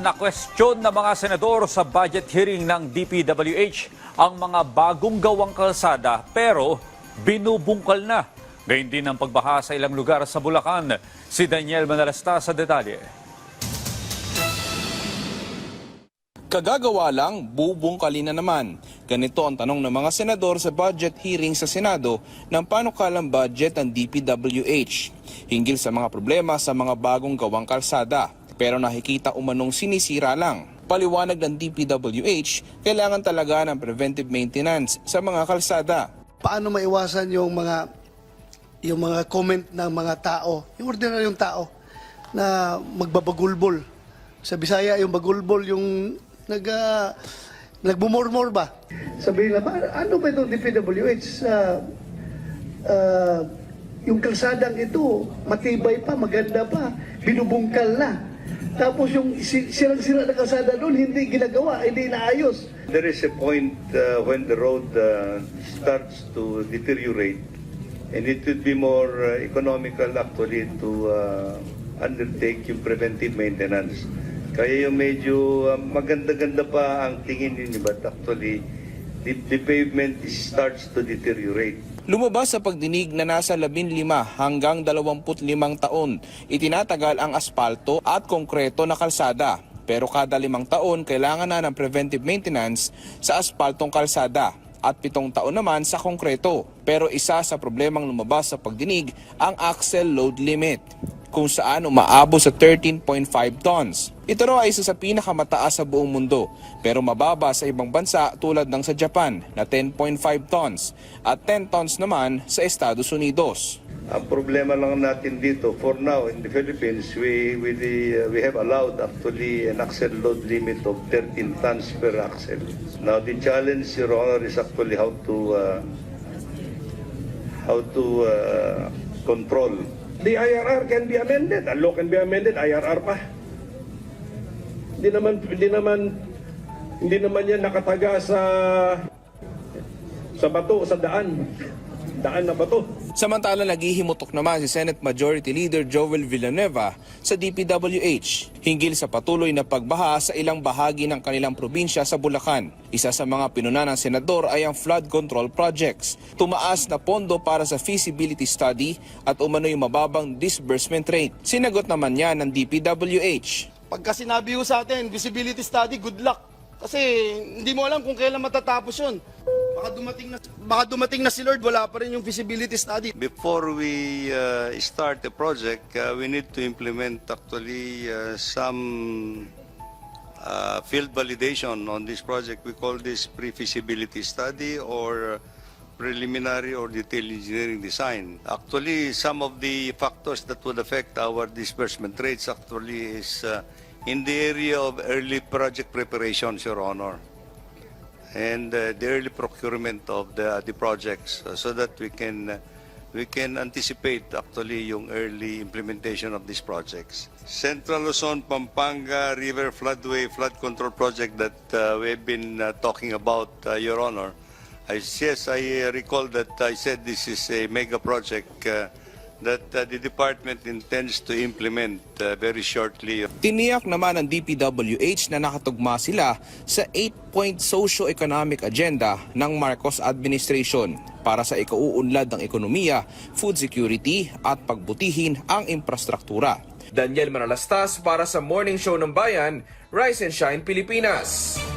na kwestiyon ng mga senador sa budget hearing ng DPWH ang mga bagong gawang kalsada pero binubungkal na. Gayun din ang pagbaha sa ilang lugar sa Bulacan. Si Daniel Manalasta sa detalye. Kagagawa lang, bubungkalin na naman. Ganito ang tanong ng mga senador sa budget hearing sa Senado ng panukalang budget ng DPWH. Hinggil sa mga problema sa mga bagong gawang kalsada. Pero nakikita umanong sinisira lang. Paliwanag ng DPWH, kailangan talaga ng preventive maintenance sa mga kalsada. paano maiwasan yung mga yung mga comment ng mga tao, yung ordinaryong tao na magbabagulbol. Sa Bisaya yung bagulbol yung nag uh, nagbumurmur ba? Sabihin na, "Pa- ano ba itong DPWH sa ah, yung kalsadang ito, matibay pa, maganda pa, binubungkal na. Tapos yung si- sirang-sira na kalsada doon, hindi ginagawa, hindi inaayos. There is a point uh, when the road uh, starts to deteriorate, and it would be more uh, economical actually to uh, undertake yung preventive maintenance. Kaya yung medyo uh, maganda-ganda pa ang tingin ninyo, but actually the, the pavement starts to deteriorate. Lumabas sa pagdinig na nasa 15 hanggang 25 taon, itinatagal ang aspalto at konkreto na kalsada. Pero kada limang taon, kailangan na ng preventive maintenance sa aspaltong kalsada at pitong taon naman sa konkreto. Pero isa sa problemang lumabas sa pagdinig ang axle load limit kung saan umaabot sa 13.5 tons. Ito raw ay isa sa pinakamataas sa buong mundo pero mababa sa ibang bansa tulad ng sa Japan na 10.5 tons at 10 tons naman sa Estados Unidos. Ang problema lang natin dito, for now in the Philippines, we we, the, uh, we have allowed actually an axle load limit of 13 tons per axle. Now the challenge, Your Honor, is actually how to uh, how to uh, control. The IRR can be amended. Ang law can be amended, IRR pa. Hindi naman, hindi naman, hindi naman yan nakataga sa sa bato, sa daan. Daan na bato. Samantala naghihimutok naman si Senate Majority Leader Joel Villanueva sa DPWH hinggil sa patuloy na pagbaha sa ilang bahagi ng kanilang probinsya sa Bulacan. Isa sa mga pinuna ng senador ay ang flood control projects. Tumaas na pondo para sa feasibility study at umano'y mababang disbursement rate. Sinagot naman niya ng DPWH. Pagka sinabi ko sa atin, visibility study, good luck. Kasi hindi mo alam kung kailan matatapos yun. Baka dumating na, baka dumating na si Lord, wala pa rin yung feasibility study. Before we uh, start the project, uh, we need to implement actually uh, some uh, field validation on this project. We call this pre-feasibility study or preliminary or detailed engineering design. Actually, some of the factors that would affect our disbursement rates actually is uh, in the area of early project preparations, Your Honor and uh, the early procurement of the the projects uh, so that we can uh, we can anticipate actually yung early implementation of these projects. Central Luzon Pampanga River Floodway Flood Control Project that uh, we've been uh, talking about, uh, Your Honor. I, yes, I uh, recall that I said this is a mega project uh, that uh, the department intends to implement uh, very shortly. Tiniyak naman ng DPWH na nakatugma sila sa 8-point socio-economic agenda ng Marcos administration para sa ikauunlad ng ekonomiya, food security at pagbutihin ang infrastruktura. Daniel Manalastas para sa Morning Show ng Bayan, Rise and Shine Pilipinas.